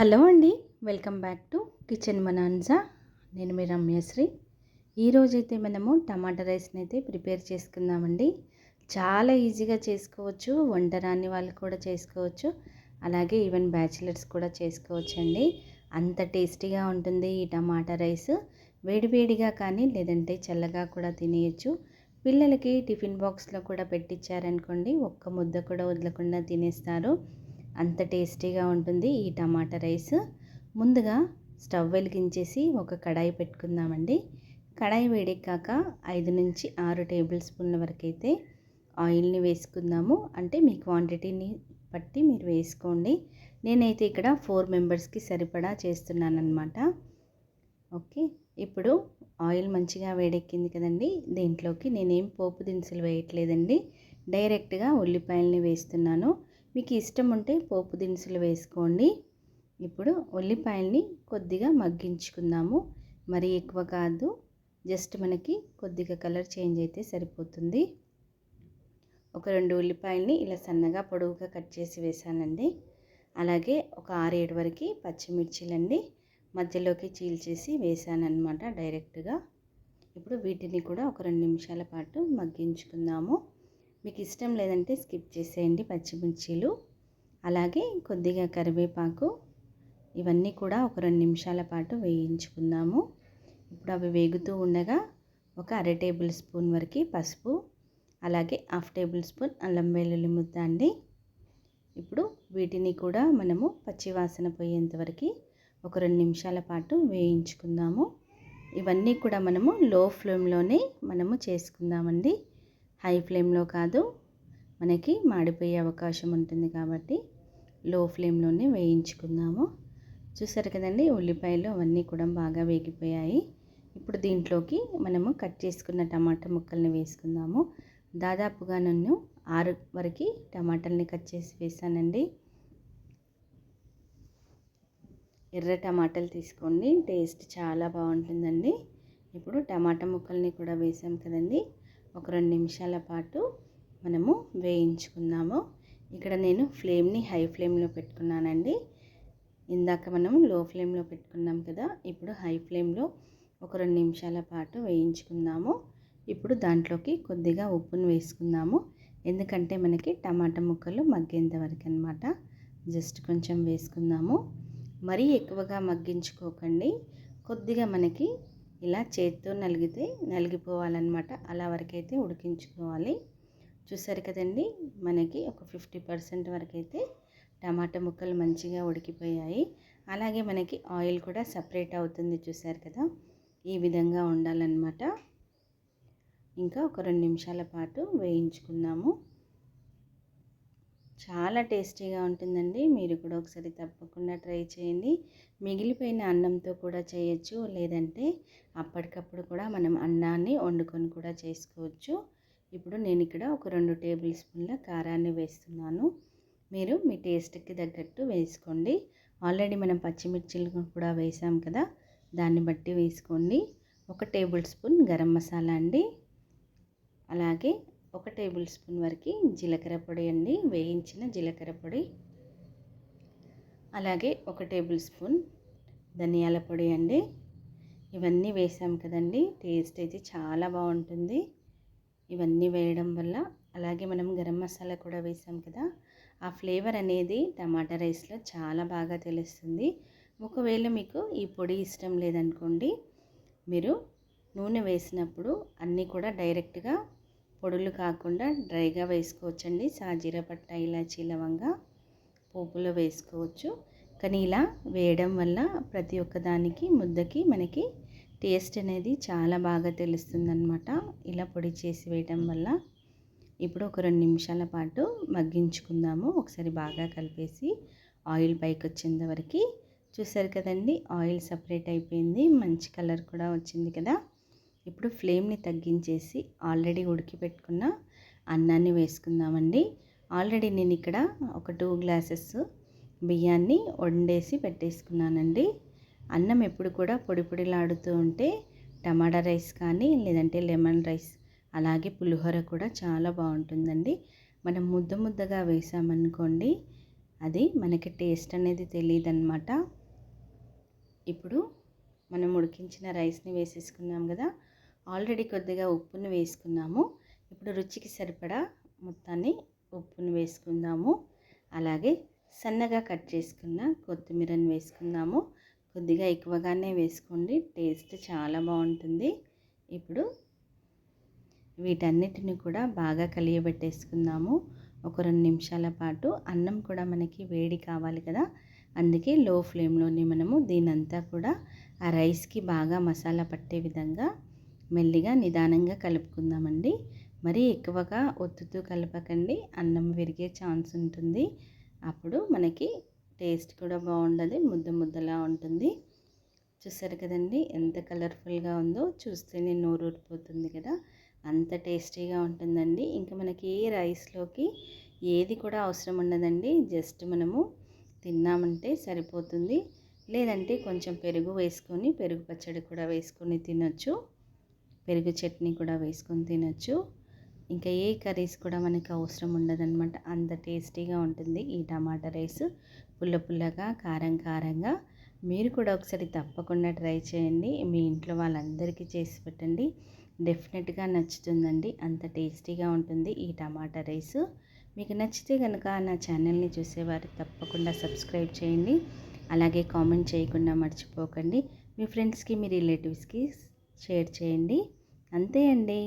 Hello అండి welcome back to kitchen మనాన్జా నేను మీ రమ్యశ్రీ. ఈరోజైతే మనము టమాటా రైస్ని అయితే ప్రిపేర్ చేసుకుందామండి. చాలా ఈజీగా చేసుకోవచ్చు వంట రాని వాళ్ళు కూడా చేసుకోవచ్చు అలాగే ఈవెన్ బ్యాచిలర్స్ కూడా చేసుకోవచ్చు అండి అంత టేస్టీగా ఉంటుంది ఈ టమాటా రైస్. వేడివేడిగా కానీ లేదంటే చల్లగా కూడా తినేయచ్చు. పిల్లలకి టిఫిన్ బాక్స్లో కూడా పెట్టించారనుకోండి ఒక్క ముద్ద కూడా వదలకుండా తినేస్తారు. అంత టేస్టీగా ఉంటుంది ఈ టమాటా రైస్. ముందుగా స్టవ్ వెలిగించేసి ఒక కడాయి పెట్టుకుందామండి. కడాయి వేడెక్కాక ఐదు నుంచి ఆరు టేబుల్ స్పూన్ల వరకు అయితే ఆయిల్ని వేసుకుందాము. అంటే మీ క్వాంటిటీని బట్టి మీరు వేసుకోండి. నేనైతే ఇక్కడ ఫోర్ మెంబర్స్కి సరిపడా చేస్తున్నానమాట ఓకే ఇప్పుడు ఆయిల్ మంచిగా వేడెక్కింది కదండి. దీంట్లోకి నేనేం పోపు దినుసులు వేయట్లేదండి. డైరెక్ట్గా ఉల్లిపాయలని వేస్తున్నాను. మీకు ఇష్టం ఉంటే పోపు దినుసులు వేసుకోండి. ఇప్పుడు ఉల్లిపాయల్ని కొద్దిగా మగ్గించుకుందాము. మరి ఎక్కువ కాదు జస్ట్ మనకి కొద్దిగా కలర్ చేంజ్ అయితే సరిపోతుంది. ఒక రెండు ఉల్లిపాయల్ని ఇలా సన్నగా పొడవుగా కట్ చేసి వేసానండి. అలాగే ఒక ఆరేడు వరకు పచ్చిమిర్చిలండి మధ్యలోకి చీల్చేసి వేసానమాట డైరెక్ట్గా. ఇప్పుడు వీటిని కూడా ఒక రెండు నిమిషాల పాటు మగ్గించుకుందాము. మీకు ఇష్టం లేదంటే స్కిప్ చేసేయండి పచ్చిమిర్చీలు. అలాగే కొద్దిగా కరివేపాకు. ఇవన్నీ కూడా ఒక రెండు నిమిషాల పాటు వేయించుకుందాము. ఇప్పుడు అవి వేగుతూ ఉండగా ఒక అర టేబుల్ స్పూన్ వరకు పసుపు అలాగే హాఫ్ టేబుల్ స్పూన్ అల్లం వెల్లుల్లి ముద్ద అండి. ఇప్పుడు వీటిని కూడా మనము పచ్చివాసన పోయేంత వరకు ఒక రెండు నిమిషాల పాటు వేయించుకుందాము. ఇవన్నీ కూడా మనము లో ఫ్లేమ్లోనే మనము చేసుకుందామండి. హై ఫ్లేమ్లో కాదు మనకి మాడిపోయే అవకాశం ఉంటుంది కాబట్టి లో ఫ్లేమ్లోనే వేయించుకుందాము. చూసారు కదండి ఉల్లిపాయలు అవన్నీ కూడా బాగా వేగిపోయాయి. ఇప్పుడు దీంట్లోకి మనము కట్ చేసుకున్న టమాటా ముక్కల్ని వేసుకుందాము. దాదాపుగా నన్ను ఆరు వరకు టమాటాలని కట్ చేసి వేసానండి. ఎర్ర టమాటాలు తీసుకోండి టేస్ట్ చాలా బాగుంటుందండి. ఇప్పుడు టమాటా ముక్కల్ని కూడా వేసాం కదండి. ఒక రెండు నిమిషాల పాటు మనము వేయించుకుందాము. ఇక్కడ నేను ఫ్లేమ్ని హై ఫ్లేమ్లో పెట్టుకున్నానండి. ఇందాక మనం లో ఫ్లేమ్లో పెట్టుకున్నాం కదా ఇప్పుడు హై ఫ్లేమ్లో ఒక రెండు నిమిషాల పాటు వేయించుకుందాము. ఇప్పుడు దాంట్లోకి కొద్దిగా ఉప్పును వేసుకుందాము. ఎందుకంటే మనకి టమాటా ముక్కలు మగ్గేంత వరకు అనమాట జస్ట్ కొంచెం వేసుకుందాము. మరీ ఎక్కువగా మగ్గించుకోకండి. కొద్దిగా మనకి ఇలా చేత్తో నలిగితే నలిగిపోవాలన్నమాట. అలా వరకైతే ఉడికించుకోవాలి. చూసారు కదండి మనకి ఒక ఫిఫ్టీ పర్సెంట్ వరకు అయితే టమాటా ముక్కలు మంచిగా ఉడికిపోయాయి. అలాగే మనకి ఆయిల్ కూడా సపరేట్ అవుతుంది చూసారు కదా ఈ విధంగా ఉండాలన్నమాట. ఇంకా ఒక రెండు నిమిషాల పాటు వేయించుకుందాము. చాలా టేస్టీగా ఉంటుందండి. మీరు కూడా ఒకసారి తప్పకుండా ట్రై చేయండి. మిగిలిపోయిన అన్నంతో కూడా చేయొచ్చు లేదంటే అప్పటికప్పుడు కూడా మనం అన్నాన్ని వండుకొని కూడా చేసుకోవచ్చు. ఇప్పుడు నేను ఇక్కడ ఒక రెండు టేబుల్ స్పూన్ల కారాన్ని వేస్తున్నాను. మీరు మీ టేస్ట్కి తగ్గట్టు వేసుకోండి. ఆల్రెడీ మనం పచ్చిమిర్చిలు కూడా వేసాం కదా దాన్ని బట్టి వేసుకోండి. ఒక టేబుల్ స్పూన్ గరం మసాలా అండి. అలాగే ఒక టేబుల్ స్పూన్ వరకు జీలకర్ర పొడి అండి వేయించిన జీలకర్ర పొడి. అలాగే ఒక టేబుల్ స్పూన్ ధనియాల పొడి అండి. ఇవన్నీ వేసాం కదండి టేస్ట్ అయితే చాలా బాగుంటుంది. ఇవన్నీ వేయడం వల్ల అలాగే మనం గరం మసాలా కూడా వేసాం కదా ఆ ఫ్లేవర్ అనేది టమాటా రైస్లో చాలా బాగా తెలుస్తుంది. ఒకవేళ మీకు ఈ పొడి ఇష్టం లేదనుకోండి మీరు నూనె వేసినప్పుడు అన్నీ కూడా డైరెక్ట్గా పొడులు కాకుండా డ్రైగా వేసుకోవచ్చండి. సాజీర పట్ట ఇలాచీ లవంగా పోపులో వేసుకోవచ్చు. కానీ ఇలా వేయడం వల్ల ప్రతి ఒక్క దానికి ముద్దకి మనకి టేస్ట్ అనేది చాలా బాగా తెలుస్తుందన్నమాట. ఇలా పొడి చేసి వేయడం వల్ల ఇప్పుడు ఒక రెండు నిమిషాల పాటు మగ్గించుకుందాము. ఒకసారి బాగా కలిపేసి ఆయిల్ పైకి వచ్చేంత వరకు. చూసారు కదండి ఆయిల్ సపరేట్ అయిపోయింది. మంచి కలర్ కూడా వచ్చింది కదా. ఇప్పుడు ఫ్లేమ్ని తగ్గించేసి ఆల్రెడీ ఉడికి పెట్టుకున్న అన్నాన్ని వేసుకుందామండి. ఆల్రెడీ నేను ఇక్కడ ఒక టూ గ్లాసెస్ బియ్యాన్ని వండేసి పెట్టేసుకున్నానండి. అన్నం ఎప్పుడు కూడా పొడి పొడిలాడుతూ ఉంటే టమాటా రైస్ కానీ లేదంటే లెమన్ రైస్ అలాగే పులిహోర కూడా చాలా బాగుంటుందండి. మనం ముద్ద ముద్దగా వేసామనుకోండి అది మనకి టేస్ట్ అనేది తెలియదన్నమాట ఇప్పుడు మనం ఉడికించిన రైస్ని వేసేసుకున్నాం కదా ఆల్రెడీ కొద్దిగా ఉప్పును వేసుకున్నాము. ఇప్పుడు రుచికి సరిపడా మొత్తాన్ని ఉప్పును వేసుకుందాము. అలాగే సన్నగా కట్ చేసుకున్న కొత్తిమీరని వేసుకుందాము. కొద్దిగా ఎక్కువగానే వేసుకోండి. టేస్ట్ చాలా బాగుంటుంది. ఇప్పుడు వీటన్నిటిని కూడా బాగా కలియబెట్టేసుకుందాము. ఒక రెండు నిమిషాల పాటు అన్నం కూడా మనకి వేడి కావాలి కదా. అందుకే లో ఫ్లేమ్లోనే మనము దీనంతా కూడా ఆ రైస్కి బాగా మసాలా పట్టే విధంగా మెల్లిగా నిదానంగా కలుపుకుందామండి. మరీ ఎక్కువగా ఒత్తుతూ కలపకండి. అన్నం విరిగే ఛాన్స్ ఉంటుంది. అప్పుడు మనకి టేస్ట్ కూడా బాగుండదు. ముద్ద ముద్దలా ఉంటుంది. చూసారు కదండి? ఎంత కలర్ఫుల్గా ఉందో. చూస్తేనే నోరు ఊరిపోతుంది కదా. అంత టేస్టీగా ఉంటుందండి. ఇంకా మనకి ఏ రైస్లోకి ఏది కూడా అవసరం ఉండదండి. జస్ట్ మనము తిన్నామంటే సరిపోతుంది. లేదంటే కొంచెం పెరుగు వేసుకొని పెరుగు పచ్చడి కూడా వేసుకొని తినొచ్చు. పెరుగు చట్నీ కూడా వేసుకొని తినొచ్చు. ఇంకా ఏ కర్రీస్ కూడా మనకు అవసరం ఉండదన్నమాట. అంత టేస్టీగా ఉంటుంది ఈ టమాటా రైస్. పుల్ల పుల్లగా కారం కారంగా. మీరు కూడా ఒకసారి తప్పకుండా ట్రై చేయండి. మీ ఇంట్లో వాళ్ళందరికీ చేసి పెట్టండి. డెఫినెట్గా నచ్చుతుందండి. అంత టేస్టీగా ఉంటుంది ఈ టమాటా రైస్. మీకు నచ్చితే కనుక నా ఛానల్ని చూసేవారు తప్పకుండా సబ్స్క్రైబ్ చేయండి. అలాగే కామెంట్ చేయకుండా మర్చిపోకండి. మీ ఫ్రెండ్స్కి మీ రిలేటివ్స్కి షేర్ చేయండి. అంతే అండి.